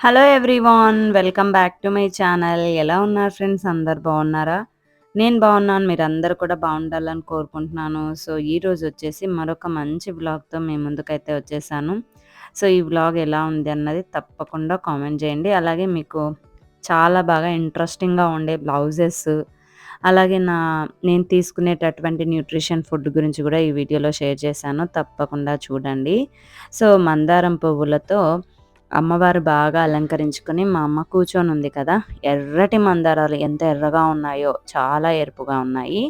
Hello everyone welcome back to my channel ఎలా ఉన్నారు friends అందరు బాగున్నారా? నేను బాగున్నాను మీరు అందరు కూడా బాగుండాలని కోరుకుంటున్నాను. సో ఈరోజు వచ్చేసి మరొక మంచి బ్లాగ్తో మీ ముందుకైతే వచ్చేసాను. సో ఈ బ్లాగ్ ఎలా ఉంది అన్నది తప్పకుండా కామెంట్ చేయండి. అలాగే మీకు చాలా బాగా ఇంట్రెస్టింగ్గా ఉండే బ్లౌజెస్ అలాగే నా నేను తీసుకునేటటువంటి న్యూట్రిషన్ ఫుడ్ గురించి కూడా ఈ వీడియోలో షేర్ చేశాను. తప్పకుండా చూడండి. సో మందారం పువ్వులతో అమ్మవారు బాగా అలంకరించుకుని మా అమ్మ కూర్చొని ఉంది కదా ఎర్రటి మందారాలు ఎంత ఎర్రగా ఉన్నాయో చాలా ఎరుపుగా ఉన్నాయి.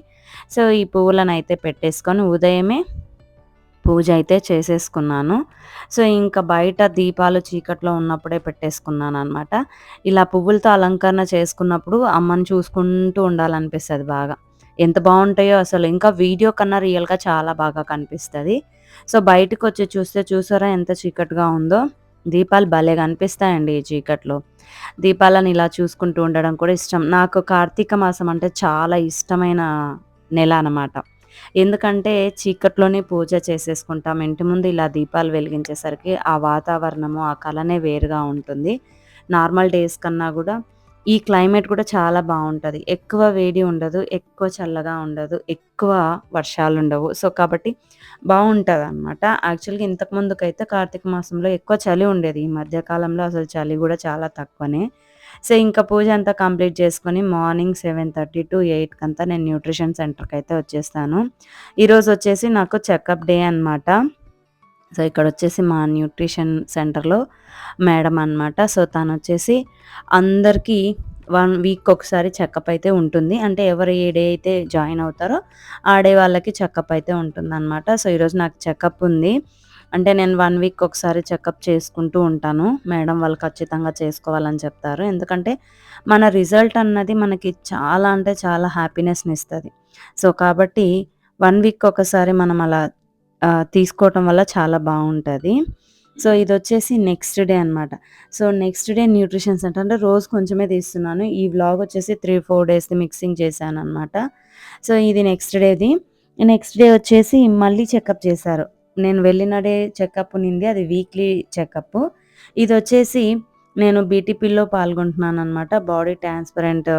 సో ఈ పువ్వులను అయితే పెట్టేసుకొని ఉదయమే పూజ అయితే చేసేసుకున్నాను. సో ఇంకా బయట దీపాలు చీకట్లో ఉన్నప్పుడే పెట్టేసుకున్నాను అనమాట ఇలా పువ్వులతో అలంకరణ చేసుకున్నప్పుడు అమ్మని చూసుకుంటూ ఉండాలనిపిస్తుంది బాగా. ఎంత బాగుంటాయో అసలు ఇంకా వీడియో కన్నా రియల్గా చాలా బాగా కనిపిస్తుంది. సో బయటకు వచ్చి చూస్తే చూసారా ఎంత చీకటిగా ఉందో. దీపాలు భలే కనిపిస్తాయండి ఈ చీకట్లో. దీపాలను ఇలా చూసుకుంటూ ఉండడం కూడా ఇష్టం. నాకు కార్తీక మాసం అంటే చాలా ఇష్టమైన నెల అనమాట ఎందుకంటే చీకట్లోనే పూజ చేసేసుకుంటాం. ఇంటి ముందు ఇలా దీపాలు వెలిగించేసరికి ఆ వాతావరణము ఆ కళనే వేరుగా ఉంటుంది. నార్మల్ డేస్ కన్నా కూడా ఈ క్లైమేట్ కూడా చాలా బాగుంటుంది. ఎక్కువ వేడి ఉండదు ఎక్కువ చల్లగా ఉండదు ఎక్కువ వర్షాలు ఉండవు సో కాబట్టి బాగుంటుంది అనమాట యాక్చువల్గా ఇంతకు ముందుకైతే కార్తీక మాసంలో ఎక్కువ చలి ఉండేది. ఈ మధ్యకాలంలో అసలు చలి కూడా చాలా తక్కువనే. సో ఇంకా పూజ అంతా కంప్లీట్ చేసుకొని మార్నింగ్ సెవెన్ థర్టీ టు ఎయిట్కి అంతా నేను న్యూట్రిషన్ సెంటర్కి అయితే వచ్చేస్తాను ఈరోజు వచ్చేసి నాకు చెకప్ డే అనమాట సో ఇక్కడ వచ్చేసి మా న్యూట్రిషన్ సెంటర్లో మేడం అనమాట సో తను వచ్చేసి అందరికీ వన్ వీక్ ఒకసారి చెకప్ అయితే ఉంటుంది. అంటే ఎవరు ఏ డే అయితే జాయిన్ అవుతారో ఆ డే వాళ్ళకి చెకప్ అయితే ఉంటుంది అనమాట సో ఈరోజు నాకు చెకప్ ఉంది. అంటే నేను వన్ వీక్ ఒకసారి చెకప్ చేసుకుంటూ ఉంటాను. మేడం వాళ్ళు ఖచ్చితంగా చేసుకోవాలని చెప్తారు. ఎందుకంటే మన రిజల్ట్ అన్నది మనకి చాలా అంటే చాలా హ్యాపీనెస్ని ఇస్తుంది. సో కాబట్టి వన్ వీక్ ఒకసారి మనం అలా తీసుకోవటం వల్ల చాలా బాగుంటుంది. సో ఇది వచ్చేసి నెక్స్ట్ డే అనమాట సో నెక్స్ట్ డే న్యూట్రిషన్స్ అంటే అంటే రోజు కొంచెమే తీస్తున్నాను. ఈ వ్లాగ్ వచ్చేసి త్రీ ఫోర్ డేస్ది మిక్సింగ్ చేశాను అనమాట సో ఇది నెక్స్ట్ డేది నెక్స్ట్ డే వచ్చేసి మళ్ళీ చెకప్ చేశారు. నేను వెళ్ళిన డే చెకప్ నింది అది వీక్లీ చెకప్ ఇది వచ్చేసి నేను బీటీపీలో పాల్గొంటున్నాను అనమాట బాడీ ట్రాన్స్పరెంట్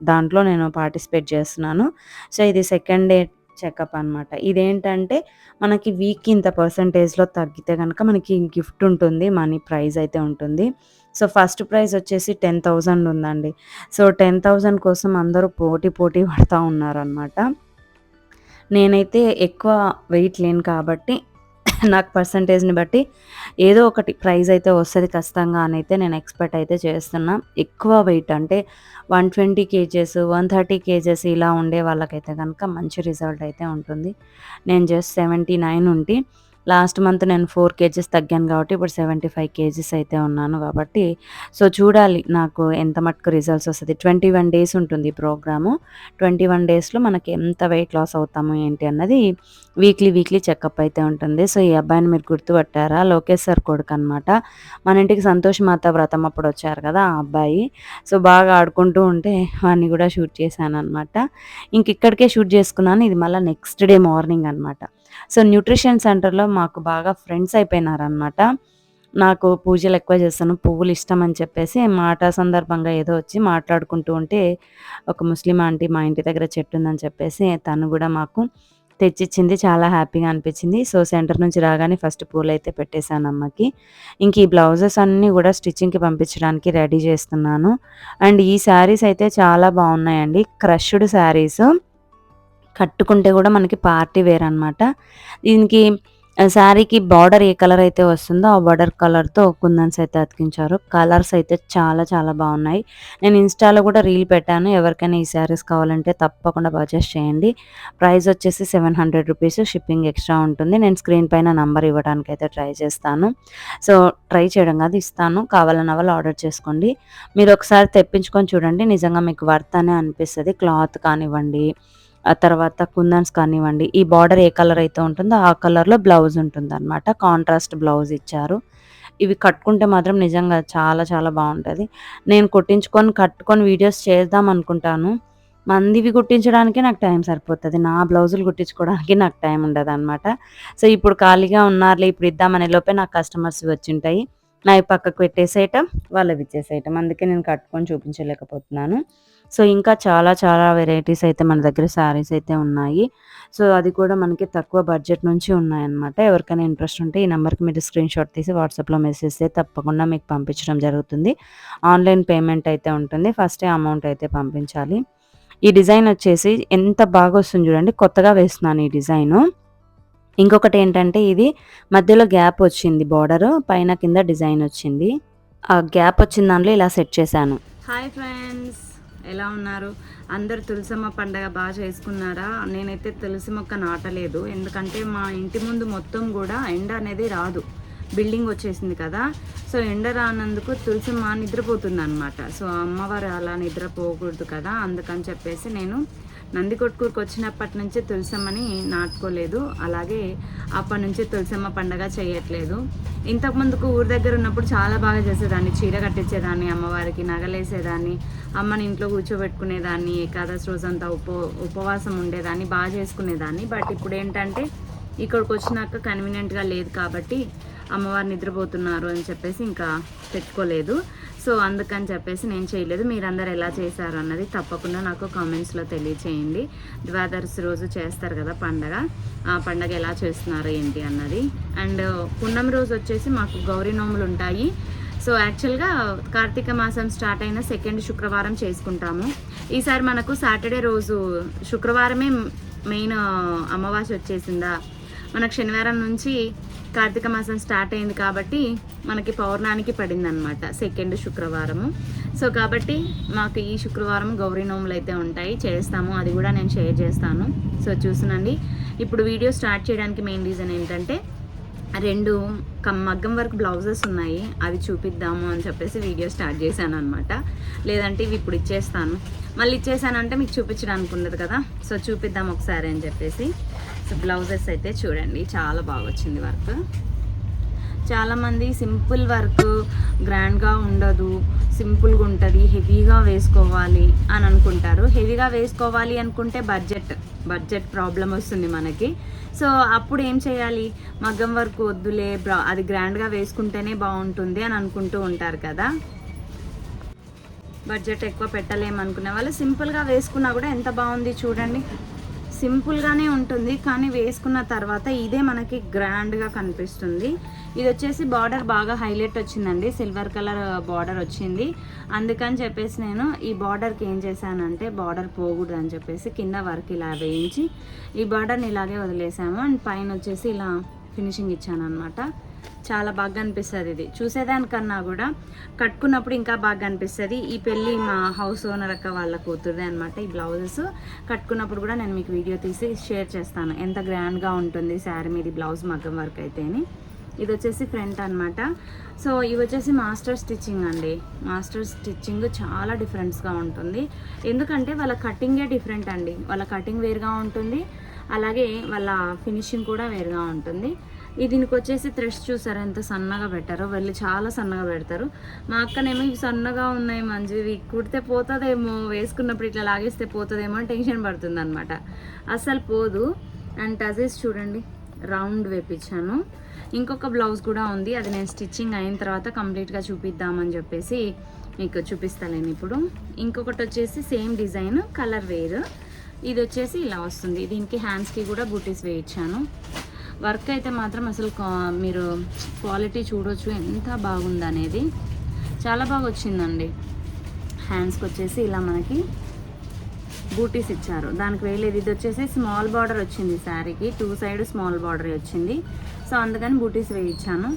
దాంట్లో నేను పార్టిసిపేట్ చేస్తున్నాను. సో ఇది సెకండ్ డే చెకప్ అనమాట ఇదేంటంటే మనకి వీక్ ఇంత పర్సంటేజ్లో తగ్గితే కనుక మనకి గిఫ్ట్ ఉంటుంది మనీ ప్రైజ్ అయితే ఉంటుంది. సో ఫస్ట్ ప్రైజ్ వచ్చేసి టెన్ థౌజండ్ ఉందండి. సో టెన్ థౌజండ్ కోసం అందరూ పోటీ పోటీ పడుతూ ఉన్నారనమాట నేనైతే ఎక్కువ వెయిట్ లేను కాబట్టి నాకు పర్సంటేజ్ని బట్టి ఏదో ఒకటి ప్రైజ్ అయితే వస్తుంది ఖచ్చితంగా అని అయితే నేను ఎక్స్పెక్ట్ అయితే చేస్తున్నా. ఎక్కువ వెయిట్ అంటే one twenty kgs one thirty kgs ఇలా ఉండే వాళ్ళకైతే కనుక మంచి రిజల్ట్ అయితే ఉంటుంది. నేను జస్ట్ సెవెంటీ నైన్ ఉంటే లాస్ట్ మంత్ నేను ఫోర్ కేజెస్ తగ్గాను కాబట్టి ఇప్పుడు సెవెంటీ ఫైవ్ కేజీస్ అయితే ఉన్నాను కాబట్టి సో చూడాలి నాకు ఎంత మటుకు రిజల్ట్స్ వస్తుంది. ట్వంటీ వన్ డేస్ ఉంటుంది ప్రోగ్రాము. ట్వంటీ వన్ డేస్లో మనకి ఎంత వెయిట్ లాస్ అవుతాము ఏంటి అన్నది వీక్లీ వీక్లీ చెకప్ అయితే ఉంటుంది. సో ఈ అబ్బాయిని మీరు గుర్తుపట్టారా? లోకేష్ సార్ కొడుకు అనమాట మన ఇంటికి సంతోష్ మాత వ్రతం అప్పుడు వచ్చారు కదా ఆ అబ్బాయి. సో బాగా ఆడుకుంటూ ఉంటే వాడిని కూడా షూట్ చేశాను అనమాట ఇంక ఇక్కడికే షూట్ చేసుకున్నాను. ఇది మళ్ళీ నెక్స్ట్ డే మార్నింగ్ అనమాట సో న్యూట్రిషన్ సెంటర్లో మాకు బాగా ఫ్రెండ్స్ అయిపోయినారనమాట నాకు పూజలు ఎక్కువ చేస్తాను పువ్వులు ఇష్టం అని చెప్పేసి మాట సందర్భంగా ఏదో వచ్చి మాట్లాడుకుంటూ ఉంటే ఒక ముస్లిం ఆంటీ మా ఇంటి దగ్గర చెట్టు ఉందని చెప్పేసి తను కూడా మాకు తెచ్చిచ్చింది. చాలా హ్యాపీగా అనిపించింది. సో సెంటర్ నుంచి రాగానే ఫస్ట్ పూలు అయితే పెట్టేశాను అమ్మకి. ఇంక ఈ బ్లౌజెస్ అన్నీ కూడా స్టిచ్చింగ్కి పంపించడానికి రెడీ చేస్తున్నాను. అండ్ ఈ శారీస్ అయితే చాలా బాగున్నాయండి. క్రష్డ్ శారీస్. కట్టుకుంటే కూడా మనకి పార్టీ వేర్ అనమాట దీనికి శారీకి బార్డర్ ఏ కలర్ అయితే వస్తుందో ఆ బార్డర్ కలర్తో కుందన్స్ అయితే అతికించారు. కలర్స్ అయితే చాలా చాలా బాగున్నాయి. నేను ఇన్స్టాలో కూడా రీల్ పెట్టాను. ఎవరికైనా ఈ శారీస్ కావాలంటే తప్పకుండా పర్చేస్ చేయండి. ప్రైస్ వచ్చేసి seven hundred rupees. Shipping extra ఉంటుంది. నేను స్క్రీన్ పైన నంబర్ ఇవ్వడానికి అయితే ట్రై చేస్తాను. సో ట్రై చేయడం కాదు ఇస్తాను. కావాలన్న వాళ్ళు ఆర్డర్ చేసుకోండి. మీరు ఒకసారి తెప్పించుకొని చూడండి. నిజంగా మీకు వర్త్ అనే అనిపిస్తుంది. క్లాత్ కానివ్వండి ఆ తర్వాత కుందన్స్ కానివ్వండి ఈ బార్డర్ ఏ కలర్ అయితే ఉంటుందో ఆ కలర్లో బ్లౌజ్ ఉంటుంది అనమాట కాంట్రాస్ట్ బ్లౌజ్ ఇచ్చారు. ఇవి కట్టుకుంటే మాత్రం నిజంగా చాలా చాలా బాగుంటుంది. నేను కుట్టించుకొని కట్టుకొని వీడియోస్ చేద్దాం అనుకుంటాను. మందివి కుట్టించడానికి నాకు టైం సరిపోతుంది. నా బ్లౌజులు కుట్టించుకోవడానికి నాకు టైం ఉండదు అనమాట సో ఇప్పుడు ఖాళీగా ఉన్నారులే ఇప్పుడు ఇద్దామనే లోపే నాకు కస్టమర్స్ వచ్చింటాయి నావి పక్కకు పెట్టేసేయటం వాళ్ళవి ఇచ్చేసేయటం అందుకే నేను కట్టుకొని చూపించలేకపోతున్నాను. సో ఇంకా చాలా చాలా వెరైటీస్ అయితే మన దగ్గర శారీస్ అయితే ఉన్నాయి. సో అది కూడా మనకి తక్కువ బడ్జెట్ నుంచి ఉన్నాయన్నమాట. ఎవరికైనా ఇంట్రెస్ట్ ఉంటే ఈ నెంబర్కి మీరు స్క్రీన్ షాట్ తీసి వాట్సాప్లో మెసేజ్ చేస్తే తప్పకుండా మీకు పంపించడం జరుగుతుంది. ఆన్లైన్ పేమెంట్ అయితే ఉంటుంది. ఫస్టే అమౌంట్ అయితే పంపించాలి. ఈ డిజైన్ వచ్చేసి ఎంత బాగా వస్తుంది చూడండి. కొత్తగా వేస్తున్నాను ఈ డిజైను ఇంకొకటి ఏంటంటే ఇది మధ్యలో గ్యాప్ వచ్చింది బార్డర్ పైన కింద డిజైన్ వచ్చింది. ఆ గ్యాప్ వచ్చిన దాంట్లో ఇలా సెట్ చేశాను. హాయ్ ఫ్రెండ్స్ ఎలా ఉన్నారు? అందరు తులసమ్మ పండగ బాగా చేసుకున్నారా? నేనైతే తులసి మొక్క నాటలేదు ఎందుకంటే మా ఇంటి ముందు మొత్తం కూడా ఎండ అనేది రాదు. బిల్డింగ్ వచ్చేసింది కదా సో ఎండ రానందుకు తులసమ్మ నిద్రపోతుంది అనమాట సో అమ్మవారు అలా నిద్రపోకూడదు కదా అందుకని చెప్పేసి నేను నంది కొట్టుకూరుకు వచ్చినప్పటి నుంచి తులసమ్మని నాటుకోలేదు. అలాగే అప్పటి నుంచి తులసమ్మ పండగ చేయట్లేదు. ఇంతకు ముందుకు ఊరి దగ్గర ఉన్నప్పుడు చాలా బాగా చేసేదాన్ని. చీర కట్టించేదాన్ని అమ్మవారికి నగలేసేదాన్ని అమ్మని ఇంట్లో కూర్చోబెట్టుకునేదాన్ని ఏకాదశి రోజంతా ఉప ఉపవాసం ఉండేదాన్ని బాగా చేసుకునేదాన్ని. బట్ ఇప్పుడు ఏంటంటే ఇక్కడికి వచ్చినాక కన్వీనియంట్గా లేదు కాబట్టి అమ్మవారు నిద్రపోతున్నారు అని చెప్పేసి ఇంకా పెట్టుకోలేదు. సో అందుకని చెప్పేసి నేను చేయలేదు. మీరందరూ ఎలా చేశారు అన్నది తప్పకుండా నాకు కామెంట్స్లో తెలియచేయండి. ద్వాదశి రోజు చేస్తారు కదా పండగ. ఆ పండగ ఎలా చేస్తున్నారు ఏంటి అన్నది. అండ్ పున్నం రోజు వచ్చేసి మాకు గౌరీ నోములు ఉంటాయి. సో యాక్చువల్గా కార్తీక మాసం స్టార్ట్ అయిన సెకండ్ శుక్రవారం చేసుకుంటాము. ఈసారి మనకు సాటర్డే రోజు శుక్రవారమే మెయిన్ అమావాస్య వచ్చేసిందా. మనకు శనివారం నుంచి కార్తీక మాసం స్టార్ట్ అయింది కాబట్టి మనకి పౌర్ణానికి పడింది అనమాట సెకండ్ శుక్రవారము. సో కాబట్టి మాకు ఈ శుక్రవారం గౌరీ నోములు అయితే ఉంటాయి. చేస్తాము. అది కూడా నేను షేర్ చేస్తాను. సో చూసినండి. ఇప్పుడు వీడియో స్టార్ట్ చేయడానికి మెయిన్ రీజన్ ఏంటంటే రెండు మగ్గం వర్క్ బ్లౌజెస్ ఉన్నాయి. అవి చూపిద్దాము అని చెప్పేసి వీడియో స్టార్ట్ చేశాను అనమాట లేదంటే ఇవి ఇప్పుడు ఇచ్చేస్తాను. మళ్ళీ ఇచ్చేసానంటే మీకు చూపించడానికి ఉండదు కదా. సో చూపిద్దాం ఒకసారి అని చెప్పేసి. బ్లౌజెస్ అయితే చూడండి చాలా బాగా వచ్చింది వర్క్. చాలామంది సింపుల్ వర్క్ గ్రాండ్గా ఉండదు సింపుల్గా ఉంటుంది హెవీగా వేసుకోవాలి అని అనుకుంటారు. హెవీగా వేసుకోవాలి అనుకుంటే బడ్జెట్ బడ్జెట్ ప్రాబ్లం వస్తుంది మనకి. సో అప్పుడు ఏం చేయాలి? మగ్గం వర్క్ వద్దులే అది గ్రాండ్గా వేసుకుంటేనే బాగుంటుంది అని అనుకుంటూ ఉంటారు కదా. బడ్జెట్ ఎక్కువ పెట్టలేమనుకునే వాళ్ళు సింపుల్గా వేసుకున్నా కూడా ఎంత బాగుంది చూడండి. సింపుల్గానే ఉంటుంది కానీ వేసుకున్న తర్వాత ఇదే మనకి గ్రాండ్గా కనిపిస్తుంది. ఇది వచ్చేసి బార్డర్ బాగా హైలైట్ వచ్చిందండి సిల్వర్ కలర్ బార్డర్ వచ్చింది. అందుకని చెప్పేసి నేను ఈ బార్డర్కి ఏం చేశానంటే బార్డర్ పోకూడదు అని చెప్పేసి కింద వర్క్ ఇలా వేయించి ఈ బార్డర్ని ఇలాగే వదిలేసాము. అండ్ పైన వచ్చేసి ఇలా ఫినిషింగ్ ఇచ్చాను అనమాట చాలా బాగా అనిపిస్తుంది ఇది. చూసేదానికన్నా కూడా కట్టుకున్నప్పుడు ఇంకా బాగా అనిపిస్తుంది. ఈ పెళ్ళి మా హౌస్ ఓనర్ అక్క వాళ్ళ కూతురుదే అనమాట ఈ బ్లౌజెస్. కట్టుకున్నప్పుడు కూడా నేను మీకు వీడియో తీసి షేర్ చేస్తాను. ఎంత గ్రాండ్గా ఉంటుంది శారీ మీద బ్లౌజ్ మగ్గం వర్క్ అయితేని. ఇది వచ్చేసి ఫ్రంట్ అనమాట సో ఇవి వచ్చేసి మాస్టర్ స్టిచ్చింగ్ అండి. మాస్టర్ స్టిచ్చింగ్ చాలా డిఫరెంట్స్గా ఉంటుంది. ఎందుకంటే వాళ్ళ కటింగే డిఫరెంట్ అండి. వాళ్ళ కటింగ్ వేరుగా ఉంటుంది. అలాగే వాళ్ళ ఫినిషింగ్ కూడా వేరుగా ఉంటుంది. దీనికి వచ్చేసి థ్రెడ్స్ చూసారు? ఎంత సన్నగా పెట్టారో. వెళ్ళి చాలా సన్నగా పెడతారు. మా అక్కనేమో ఇవి సన్నగా ఉన్నాయి మంచి ఇవి కుడితే పోతుందేమో. వేసుకున్నప్పుడు ఇట్లా లాగేస్తే పోతుందేమో అని టెన్షన్ పడుతుంది అనమాట అస్సలు పోదు. అండ్ టజెస్ చూడండి. రౌండ్ వేపించాను ఇంకొక బ్లౌజ్ కూడా ఉంది. అది నేను స్టిచ్చింగ్ అయిన తర్వాత కంప్లీట్గా చూపిద్దామని చెప్పేసి మీకు చూపిస్తాను ఇప్పుడు. ఇంకొకటి వచ్చేసి సేమ్ డిజైన్ కలర్ వేర్. ఇది వచ్చేసి ఇలా వస్తుంది. దీనికి హ్యాండ్స్కి కూడా బూటీస్ వేయించాను. వర్క్ అయితే మాత్రం అసలు మీరు క్వాలిటీ చూడొచ్చు. ఎంత బాగుందనేది చాలా బాగా వచ్చిందండి హ్యాండ్స్కి వచ్చేసి ఇలా మనకి బూటీస్ ఇచ్చారు. దానికి వేయలేదు. ఇది వచ్చేసి స్మాల్ బార్డర్ వచ్చింది శారీకి. టూ సైడ్ స్మాల్ బార్డర్ వచ్చింది. సో అందుకని బూటీస్ వేయించాను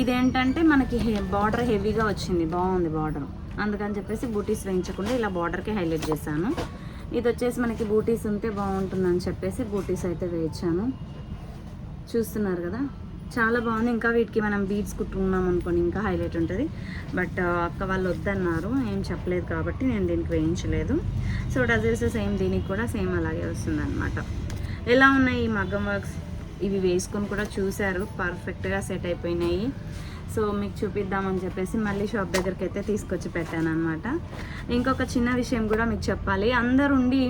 ఇదేంటంటే మనకి హె బార్డర్ హెవీగా వచ్చింది. బాగుంది బార్డర్. అందుకని చెప్పేసి బూటీస్ వేయించకుండా ఇలా బార్డర్కి హైలైట్ చేశాను. ఇది వచ్చేసి మనకి బూటీస్ ఉంటే బాగుంటుందని చెప్పేసి బూటీస్ అయితే వేయించాను చూస్తున్నారు కదా. చాలా బాగుంది. ఇంకా వీటికి మనం బీడ్స్ కుట్టుకున్నాం అనుకోండి ఇంకా హైలైట్ ఉంటుంది. బట్ అక్క వాళ్ళు వద్దన్నారు. ఏం చెప్పలేదు కాబట్టి నేను దీనికి వేయించలేదు. సో డజల్స్ సేమ్ దీనికి కూడా సేమ్ అలాగే వస్తుంది అనమాట ఎలా ఉన్నాయి ఈ మగ్గం వర్క్స్ ఇవి వేసుకొని కూడా చూశారు. పర్ఫెక్ట్గా సెట్ అయిపోయినాయి. సో మీకు చూపిద్దామని చెప్పేసి మళ్ళీ షాప్ దగ్గరికి అయితే తీసుకొచ్చి పెట్టాను అనమాట ఇంకొక చిన్న విషయం కూడా మీకు చెప్పాలి. అందరు ఉండి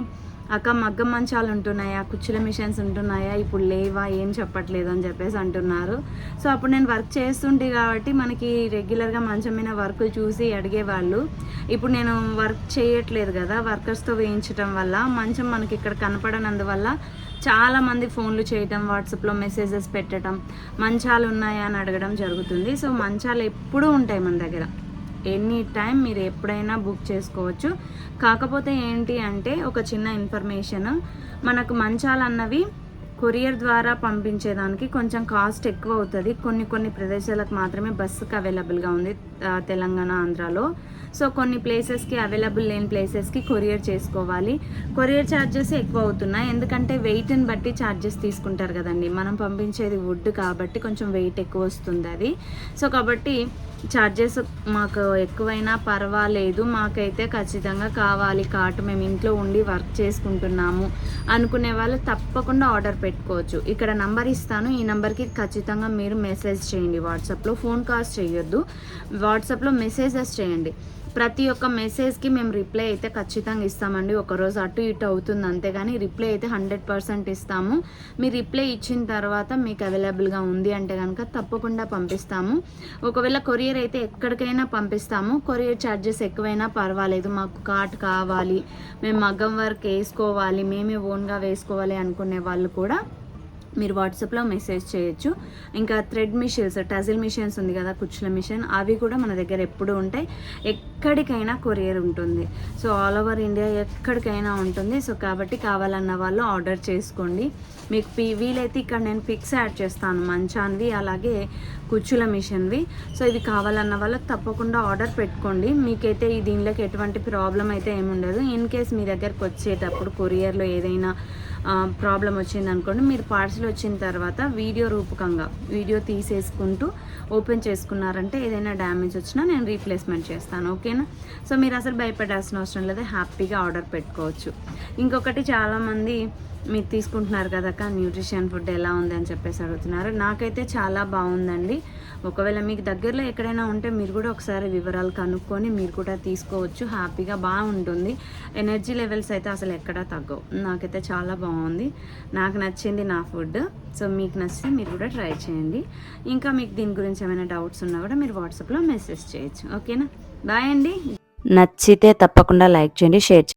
అక్క మగ్గం మంచాలు ఉంటున్నాయా? కుచ్చుల మిషన్స్ ఉంటున్నాయా? ఇప్పుడు లేవా? ఏం చెప్పట్లేదు అని చెప్పేసి అంటున్నారు. సో అప్పుడు నేను వర్క్ చేస్తుంటే కాబట్టి మనకి రెగ్యులర్గా మంచం మీద వర్క్ చూసి అడిగేవాళ్ళు. ఇప్పుడు నేను వర్క్ చేయట్లేదు కదా వర్కర్స్తో వేయించడం వల్ల మంచం మనకి ఇక్కడ కనపడనందువల్ల చాలామంది ఫోన్లు చేయటం వాట్సాప్లో మెసేజెస్ పెట్టడం మంచాలు ఉన్నాయా అని అడగడం జరుగుతుంది. సో మంచాలు ఎప్పుడూ ఉంటాయి మన దగ్గర. ఎనీ టైం మీరు ఎప్పుడైనా బుక్ చేసుకోవచ్చు. కాకపోతే ఏంటి అంటే ఒక చిన్న ఇన్ఫర్మేషన్. మనకు మంచాలు అన్నవి కొరియర్ ద్వారా పంపించేదానికి కొంచెం కాస్ట్ ఎక్కువ అవుతుంది. కొన్ని కొన్ని ప్రదేశాలకు మాత్రమే బస్సుకి అవైలబుల్గా ఉంది తెలంగాణ ఆంధ్రాలో. సో కొన్ని ప్లేసెస్కి అవైలబుల్ లేని ప్లేసెస్కి కొరియర్ చేసుకోవాలి. కొరియర్ ఛార్జెస్ ఎక్కువ అవుతున్నాయి. ఎందుకంటే వెయిట్ని బట్టి ఛార్జెస్ తీసుకుంటారు కదండి. మనం పంపించేది వుడ్ కాబట్టి కొంచెం వెయిట్ ఎక్కువ వస్తుంది అది. సో కాబట్టి ఛార్జెస్ మాకు ఎక్కువైనా పర్వాలేదు. మాకైతే ఖచ్చితంగా కావాలి. కార్ట్ మేము ఇంట్లో ఉండి వర్క్ చేసుకుంటున్నాము అనుకునే వాళ్ళు తప్పకుండా ఆర్డర్ పెట్టుకోవచ్చు. ఇక్కడ నంబర్ ఇస్తాను. ఈ నెంబర్కి ఖచ్చితంగా మీరు మెసేజ్ చేయండి. వాట్సాప్లో ఫోన్ కాల్స్ చేయొద్దు. వాట్సాప్లో మెసేజెస్ చేయండి. ప్రతి ఒక్క మెసేజ్కి మేము రిప్లై అయితే ఖచ్చితంగా ఇస్తామండి. ఒకరోజు అటు ఇటు అవుతుంది అంతేగాని రిప్లై అయితే హండ్రెడ్ పర్సెంట్ ఇస్తాము. మీరు రిప్లై ఇచ్చిన తర్వాత మీకు అవైలబుల్గా ఉంది అంటే కనుక తప్పకుండా పంపిస్తాము. ఒకవేళ కొరియర్ అయితే ఎక్కడికైనా పంపిస్తాము. కొరియర్ ఛార్జెస్ ఎక్కువైనా పర్వాలేదు. మాకు కార్ట్ కావాలి. మేము మగ్గం వర్క్ వేసుకోవాలి. మేమే ఓన్గా వేసుకోవాలి అనుకునే వాళ్ళు కూడా మీరు వాట్సాప్లో మెసేజ్ చేయొచ్చు. ఇంకా థ్రెడ్ మిషన్స్ టజిల్ మిషన్స్ ఉంది కదా కుచ్చుల మిషన్ అవి కూడా మన దగ్గర ఎప్పుడు ఉంటాయి. ఎక్కడికైనా కొరియర్ ఉంటుంది. సో ఆల్ ఓవర్ ఇండియా ఎక్కడికైనా ఉంటుంది. సో కాబట్టి కావాలన్న వాళ్ళు ఆర్డర్ చేసుకోండి. మీకు పి వీలైతే ఇక్కడ నేను పిక్స్ యాడ్ చేస్తాను. మంచాన్వి అలాగే కుచ్చుల మిషన్వి. సో ఇవి కావాలన్న వాళ్ళు తప్పకుండా ఆర్డర్ పెట్టుకోండి. మీకైతే ఈ దీనిలోకి ఎటువంటి ప్రాబ్లం అయితే ఏముండదు. ఇన్ కేస్ మీ దగ్గరకు వచ్చేటప్పుడు కొరియర్లో ఏదైనా ప్రాబ్లం వచ్చింది అనుకోండి మీరు పార్సిల్ వచ్చిన తర్వాత వీడియో రూపకంగా వీడియో తీసేసుకుంటూ ఓపెన్ చేసుకున్నారంటే ఏదైనా డ్యామేజ్ వచ్చినా నేను రీప్లేస్మెంట్ చేస్తాను ఓకేనా? సో మీరు అసలు భయపడాల్సిన అవసరం లేదు హ్యాపీగా ఆర్డర్ పెట్టుకోవచ్చు. ఇంకొకటి చాలామంది మీరు తీసుకుంటున్నారు కదక్క న్యూట్రిషన్ ఫుడ్ ఎలా ఉంది అని చెప్పేసి అడుగుతున్నారు. నాకైతే చాలా బాగుందండి. ఒకవేళ మీకు దగ్గరలో ఎక్కడైనా ఉంటే మీరు కూడా ఒకసారి వివరాలు కనుక్కొని మీరు కూడా తీసుకోవచ్చు. హ్యాపీగా బాగుంటుంది. ఎనర్జీ లెవెల్స్ అయితే అసలు ఎక్కడా తగ్గవు. నాకైతే చాలా బాగుంది. నాకు నచ్చింది నా ఫుడ్. సో మీకు నచ్చితే మీరు కూడా ట్రై చేయండి. ఇంకా మీకు దీని గురించి ఏమైనా డౌట్స్ ఉన్నా కూడా మీరు వాట్సాప్లో మెసేజ్ చేయొచ్చు. ఓకేనా? బాయ్ అండి. నచ్చితే తప్పకుండా లైక్ చేయండి షేర్